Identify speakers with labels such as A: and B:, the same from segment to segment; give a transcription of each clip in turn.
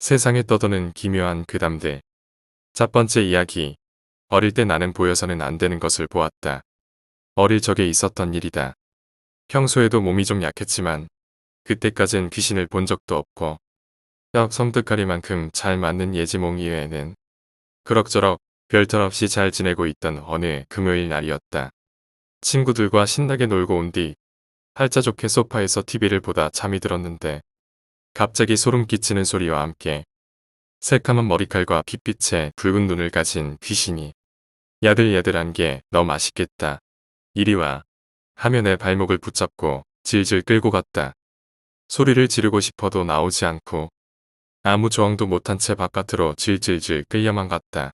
A: 세상에 떠도는 기묘한 그 담들. 첫 번째 이야기. 어릴 때 나는 보여서는 안 되는 것을 보았다. 어릴 적에 있었던 일이다. 평소에도 몸이 좀 약했지만 그때까진 귀신을 본 적도 없고 뼈 섬뜩하리만큼 잘 맞는 예지몽 이외에는 그럭저럭 별탈 없이 잘 지내고 있던 어느 금요일 날이었다. 친구들과 신나게 놀고 온뒤 팔자 좋게 소파에서 TV를 보다 잠이 들었는데 갑자기 소름 끼치는 소리와 함께 새카만 머리칼과 핏빛의 붉은 눈을 가진 귀신이 야들야들한 게 너 맛있겠다. 이리 와. 하며 내 발목을 붙잡고 질질 끌고 갔다. 소리를 지르고 싶어도 나오지 않고 아무 저항도 못한 채 바깥으로 질질질 끌려만 갔다.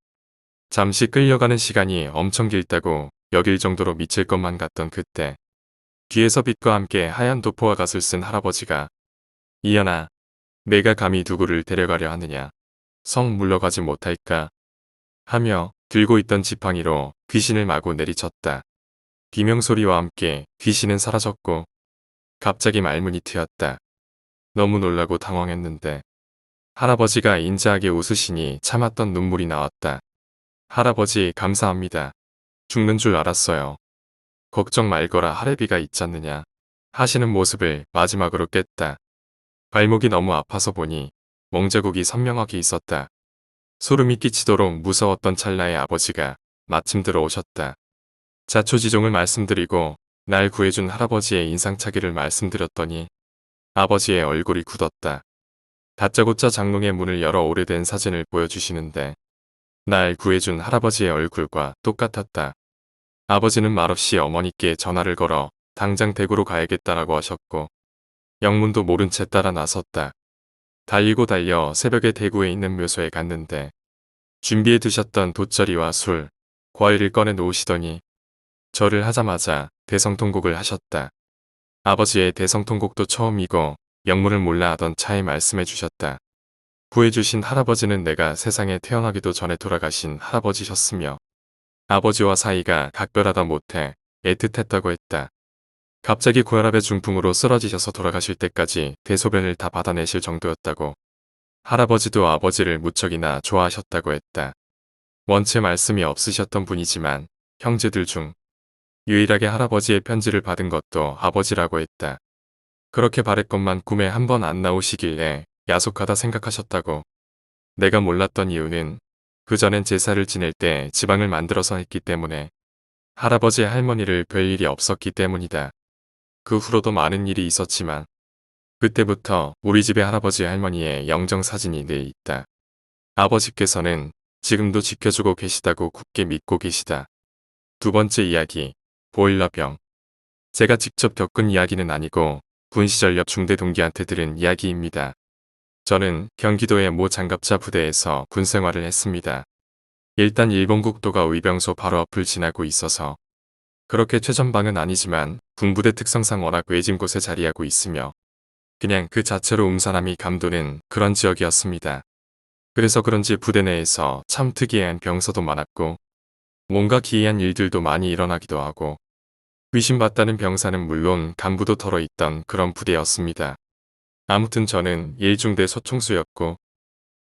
A: 잠시 끌려가는 시간이 엄청 길다고 여길 정도로 미칠 것만 같던 그때 뒤에서 빛과 함께 하얀 도포와 갓을 쓴 할아버지가 이연아 내가 감히 누구를 데려가려 하느냐 성 물러가지 못할까 하며 들고 있던 지팡이로 귀신을 마구 내리쳤다. 비명소리와 함께 귀신은 사라졌고 갑자기 말문이 트였다. 너무 놀라고 당황했는데 할아버지가 인자하게 웃으시니 참았던 눈물이 나왔다. 할아버지 감사합니다. 죽는 줄 알았어요. 걱정 말거라 할애비가 있잖느냐 하시는 모습을 마지막으로 깼다. 발목이 너무 아파서 보니 멍자국이 선명하게 있었다. 소름이 끼치도록 무서웠던 찰나의 아버지가 마침 들어오셨다. 자초지종을 말씀드리고 날 구해준 할아버지의 인상차기를 말씀드렸더니 아버지의 얼굴이 굳었다. 다짜고짜 장롱의 문을 열어 오래된 사진을 보여주시는데 날 구해준 할아버지의 얼굴과 똑같았다. 아버지는 말없이 어머니께 전화를 걸어 당장 대구로 가야겠다라고 하셨고 영문도 모른 채 따라 나섰다. 달리고 달려 새벽에 대구에 있는 묘소에 갔는데 준비해 두셨던 돗자리와 술, 과일을 꺼내 놓으시더니 절을 하자마자 대성통곡을 하셨다. 아버지의 대성통곡도 처음이고 영문을 몰라 하던 차에 말씀해 주셨다. 구해주신 할아버지는 내가 세상에 태어나기도 전에 돌아가신 할아버지셨으며 아버지와 사이가 각별하다 못해 애틋했다고 했다. 갑자기 고혈압의 중풍으로 쓰러지셔서 돌아가실 때까지 대소변을 다 받아내실 정도였다고 할아버지도 아버지를 무척이나 좋아하셨다고 했다. 원체 말씀이 없으셨던 분이지만 형제들 중 유일하게 할아버지의 편지를 받은 것도 아버지라고 했다. 그렇게 바랬건만 꿈에 한 번 안 나오시길래 야속하다 생각하셨다고. 내가 몰랐던 이유는 그전엔 제사를 지낼 때 지방을 만들어서 했기 때문에 할아버지 할머니를 뵐 일이 없었기 때문이다. 그 후로도 많은 일이 있었지만 그때부터 우리 집의 할아버지 할머니의 영정 사진이 늘 있다. 아버지께서는 지금도 지켜주고 계시다고 굳게 믿고 계시다. 두 번째 이야기, 보일러병. 제가 직접 겪은 이야기는 아니고 군 시절 옆 중대 동기한테 들은 이야기입니다. 저는 경기도의 모 장갑차 부대에서 군 생활을 했습니다. 일단 일본 국도가 의병소 바로 앞을 지나고 있어서 그렇게 최전방은 아니지만 군부대 특성상 워낙 외진 곳에 자리하고 있으며 그냥 그 자체로 음사람이 감도는 그런 지역이었습니다. 그래서 그런지 부대 내에서 참 특이한 병서도 많았고 뭔가 기이한 일들도 많이 일어나기도 하고 의심받다는 병사는 물론 간부도 털어 있던 그런 부대였습니다. 아무튼 저는 1중대 소총수였고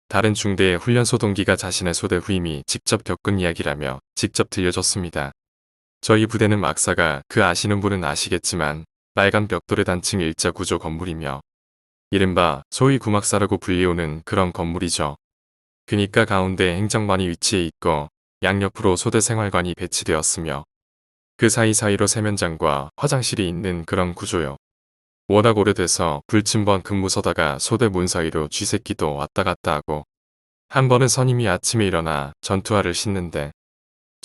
A: 다른 중대의 훈련소 동기가 자신의 소대 후임이 직접 겪은 이야기라며 직접 들려줬습니다. 저희 부대는 막사가 그 아시는 분은 아시겠지만 빨간 벽돌의 단층 일자 구조 건물이며 이른바 소위 구막사라고 불리우는 그런 건물이죠. 그니까 가운데 행정반이 위치해 있고 양옆으로 소대 생활관이 배치되었으며 그 사이사이로 세면장과 화장실이 있는 그런 구조요. 워낙 오래돼서 불침번 근무서다가 소대 문 사이로 쥐새끼도 왔다 갔다 하고 한 번은 선임이 아침에 일어나 전투화를 신는데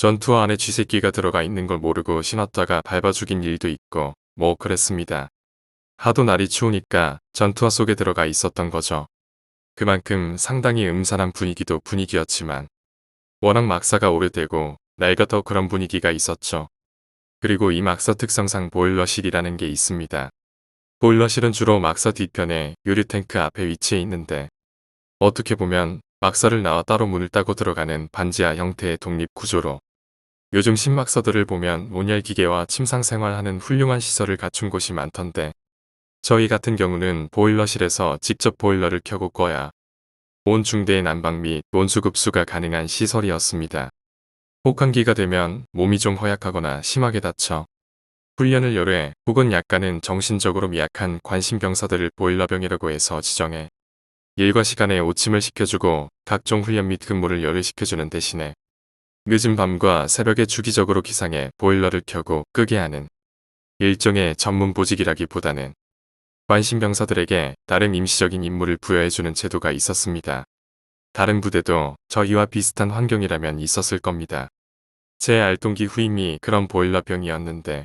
A: 전투화 안에 쥐새끼가 들어가 있는 걸 모르고 신었다가 밟아 죽인 일도 있고 뭐 그랬습니다. 하도 날이 추우니까 전투화 속에 들어가 있었던 거죠. 그만큼 상당히 음산한 분위기도 분위기였지만 워낙 막사가 오래되고 낡아 더 그런 분위기가 있었죠. 그리고 이 막사 특성상 보일러실이라는 게 있습니다. 보일러실은 주로 막사 뒤편에 유리탱크 앞에 위치해 있는데 어떻게 보면 막사를 나와 따로 문을 따고 들어가는 반지하 형태의 독립 구조로 요즘 신막서들을 보면 온열 기계와 침상 생활하는 훌륭한 시설을 갖춘 곳이 많던데 저희 같은 경우는 보일러실에서 직접 보일러를 켜고 꺼야 온 중대의 난방 및 온수급수가 가능한 시설이었습니다. 혹한기가 되면 몸이 좀 허약하거나 심하게 다쳐 훈련을 열외 혹은 약간은 정신적으로 미약한 관심병사들을 보일러병이라고 해서 지정해 일과 시간에 오침을 시켜주고 각종 훈련 및 근무를 열의시켜주는 대신에 늦은 밤과 새벽에 주기적으로 기상해 보일러를 켜고 끄게 하는 일종의 전문 보직이라기보다는 관심병사들에게 나름 임시적인 임무를 부여해주는 제도가 있었습니다. 다른 부대도 저희와 비슷한 환경이라면 있었을 겁니다. 제 알동기 후임이 그런 보일러병이었는데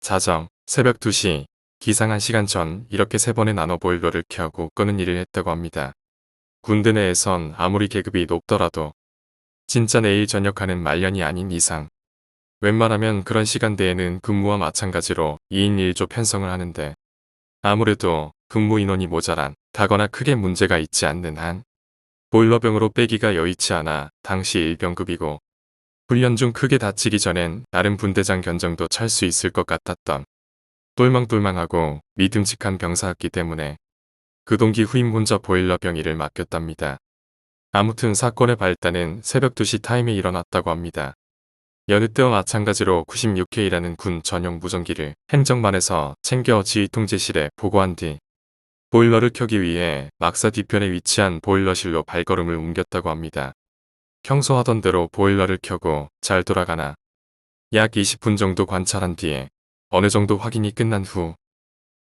A: 자정, 새벽 2시, 기상 1시간 전 이렇게 세 번에 나눠 보일러를 켜고 끄는 일을 했다고 합니다. 군대 내에선 아무리 계급이 높더라도 진짜 내일 전역하는 말년이 아닌 이상 웬만하면 그런 시간대에는 근무와 마찬가지로 2인 1조 편성을 하는데 아무래도 근무 인원이 모자란 다거나 크게 문제가 있지 않는 한 보일러병으로 빼기가 여의치 않아 당시 일병급이고 훈련 중 크게 다치기 전엔 다른 분대장 견정도 찰 수 있을 것 같았던 똘망똘망하고 믿음직한 병사였기 때문에 그 동기 후임 혼자 보일러병 일을 맡겼답니다. 아무튼 사건의 발단은 새벽 2시 타임에 일어났다고 합니다. 여느 때와 마찬가지로 96K라는 군 전용 무전기를 행정반에서 챙겨 지휘통제실에 보고한 뒤 보일러를 켜기 위해 막사 뒤편에 위치한 보일러실로 발걸음을 옮겼다고 합니다. 평소 하던 대로 보일러를 켜고 잘 돌아가나 약 20분 정도 관찰한 뒤에 어느 정도 확인이 끝난 후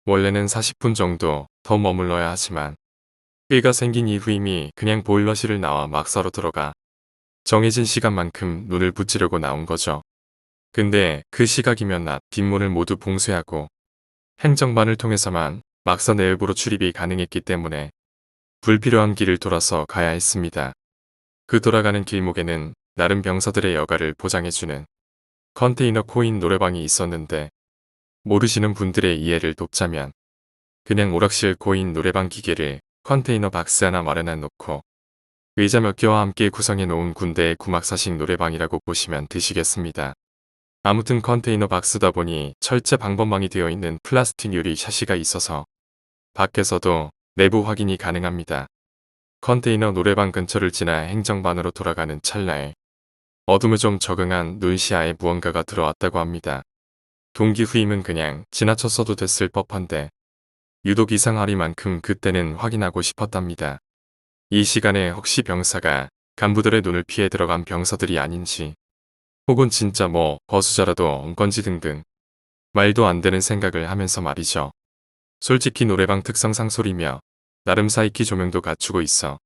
A: 원래는 40분 정도 더 머물러야 하지만 삐가 생긴 이후임이 그냥 보일러실을 나와 막사로 들어가 정해진 시간만큼 눈을 붙이려고 나온 거죠. 근데 그 시각이면 낮 뒷문을 모두 봉쇄하고 행정반을 통해서만 막사 내부로 출입이 가능했기 때문에 불필요한 길을 돌아서 가야 했습니다. 그 돌아가는 길목에는 나름 병사들의 여가를 보장해주는 컨테이너 코인 노래방이 있었는데 모르시는 분들의 이해를 돕자면 그냥 오락실 코인 노래방 기계를 컨테이너 박스 하나 마련해 놓고 의자 몇 개와 함께 구성해 놓은 군대의 구막사식 노래방이라고 보시면 되시겠습니다. 아무튼 컨테이너 박스다 보니 철제 방범망이 되어 있는 플라스틱 유리 샤시가 있어서 밖에서도 내부 확인이 가능합니다. 컨테이너 노래방 근처를 지나 행정반으로 돌아가는 찰나에 어둠에 좀 적응한 눈시야에 무언가가 들어왔다고 합니다. 동기 후임은 그냥 지나쳤어도 됐을 법한데 유독 이상하리만큼 그때는 확인하고 싶었답니다. 이 시간에 혹시 병사가 간부들의 눈을 피해 들어간 병사들이 아닌지 혹은 진짜 뭐 거수자라도 온 건지 등등 말도 안 되는 생각을 하면서 말이죠. 솔직히 노래방 특성상 소리며 나름 사이키 조명도 갖추고 있어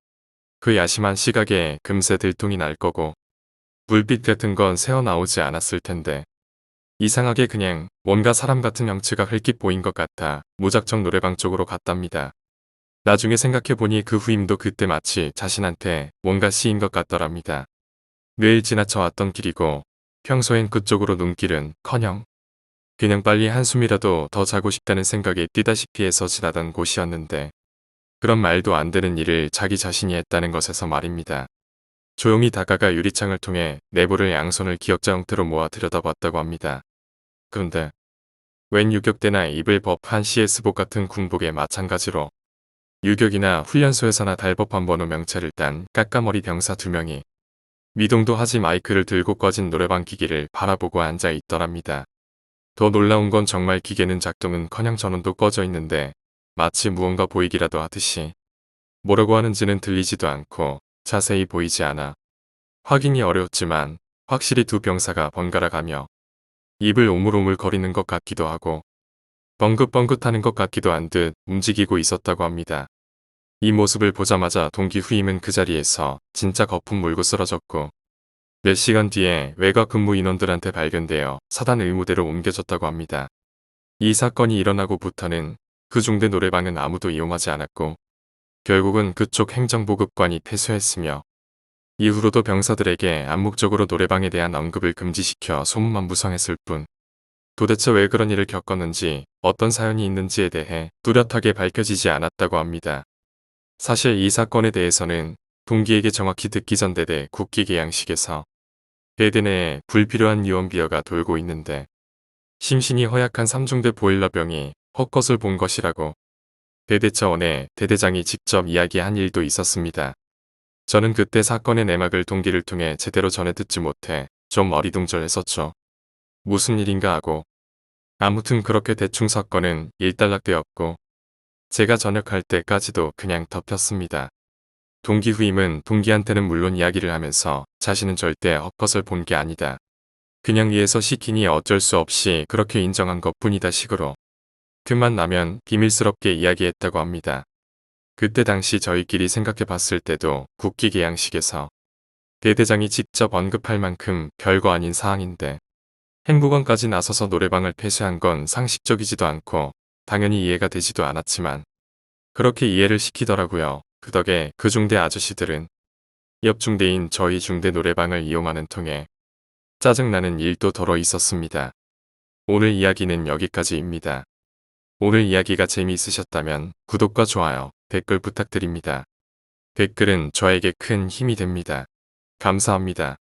A: 그 야심한 시각에 금세 들통이 날 거고 불빛 같은 건 새어나오지 않았을 텐데 이상하게 그냥 뭔가 사람 같은 형체가 흘낏 보인 것 같아 무작정 노래방 쪽으로 갔답니다. 나중에 생각해보니 그 후임도 그때 마치 자신한테 뭔가 씌인 것 같더랍니다. 뇌일 지나쳐 왔던 길이고 평소엔 그쪽으로 눈길은 커녕 그냥 빨리 한숨이라도 더 자고 싶다는 생각에 뛰다시피 해서 지나던 곳이었는데 그런 말도 안 되는 일을 자기 자신이 했다는 것에서 말입니다. 조용히 다가가 유리창을 통해 내부를 양손을 기역자 형태로 모아 들여다봤다고 합니다. 그런데 웬 유격대나 입을 법한 CS복 같은 군복에 마찬가지로 유격이나 훈련소에서나 달법한 번호 명찰을 딴 까까머리 병사 두 명이 미동도 하지 마이크를 들고 꺼진 노래방 기기를 바라보고 앉아 있더랍니다. 더 놀라운 건 정말 기계는 작동은커녕 전원도 꺼져 있는데 마치 무언가 보이기라도 하듯이 뭐라고 하는지는 들리지도 않고 자세히 보이지 않아 확인이 어려웠지만 확실히 두 병사가 번갈아 가며 입을 오물오물 거리는 것 같기도 하고 뻥긋뻥긋하는 것 같기도 한 듯 움직이고 있었다고 합니다. 이 모습을 보자마자 동기 후임은 그 자리에서 진짜 거품 물고 쓰러졌고 몇 시간 뒤에 외곽 근무 인원들한테 발견되어 사단 의무대로 옮겨졌다고 합니다. 이 사건이 일어나고부터는 그 중대 노래방은 아무도 이용하지 않았고 결국은 그쪽 행정보급관이 폐쇄했으며 이후로도 병사들에게 암묵적으로 노래방에 대한 언급을 금지시켜 소문만 무성했을 뿐 도대체 왜 그런 일을 겪었는지 어떤 사연이 있는지에 대해 뚜렷하게 밝혀지지 않았다고 합니다. 사실 이 사건에 대해서는 동기에게 정확히 듣기 전 대대 국기 개양식에서 대대 내에 불필요한 유언비어가 돌고 있는데 심신이 허약한 삼중대 보일러병이 헛것을 본 것이라고 대대 차원의 대대장이 직접 이야기한 일도 있었습니다. 저는 그때 사건의 내막을 동기를 통해 제대로 전해 듣지 못해 좀 어리둥절했었죠. 무슨 일인가 하고. 아무튼 그렇게 대충 사건은 일단락되었고 제가 전역할 때까지도 그냥 덮였습니다. 동기 후임은 동기한테는 물론 이야기를 하면서 자신은 절대 헛것을 본 게 아니다. 그냥 위에서 시키니 어쩔 수 없이 그렇게 인정한 것 뿐이다 식으로. 틈만 나면 비밀스럽게 이야기했다고 합니다. 그때 당시 저희끼리 생각해 봤을 때도 국기 개양식에서 대대장이 직접 언급할 만큼 별거 아닌 사항인데 행복원까지 나서서 노래방을 폐쇄한 건 상식적이지도 않고 당연히 이해가 되지도 않았지만 그렇게 이해를 시키더라고요. 그 덕에 그 중대 아저씨들은 옆 중대인 저희 중대 노래방을 이용하는 통에 짜증나는 일도 덜어 있었습니다. 오늘 이야기는 여기까지입니다. 오늘 이야기가 재미있으셨다면 구독과 좋아요, 댓글 부탁드립니다. 댓글은 저에게 큰 힘이 됩니다. 감사합니다.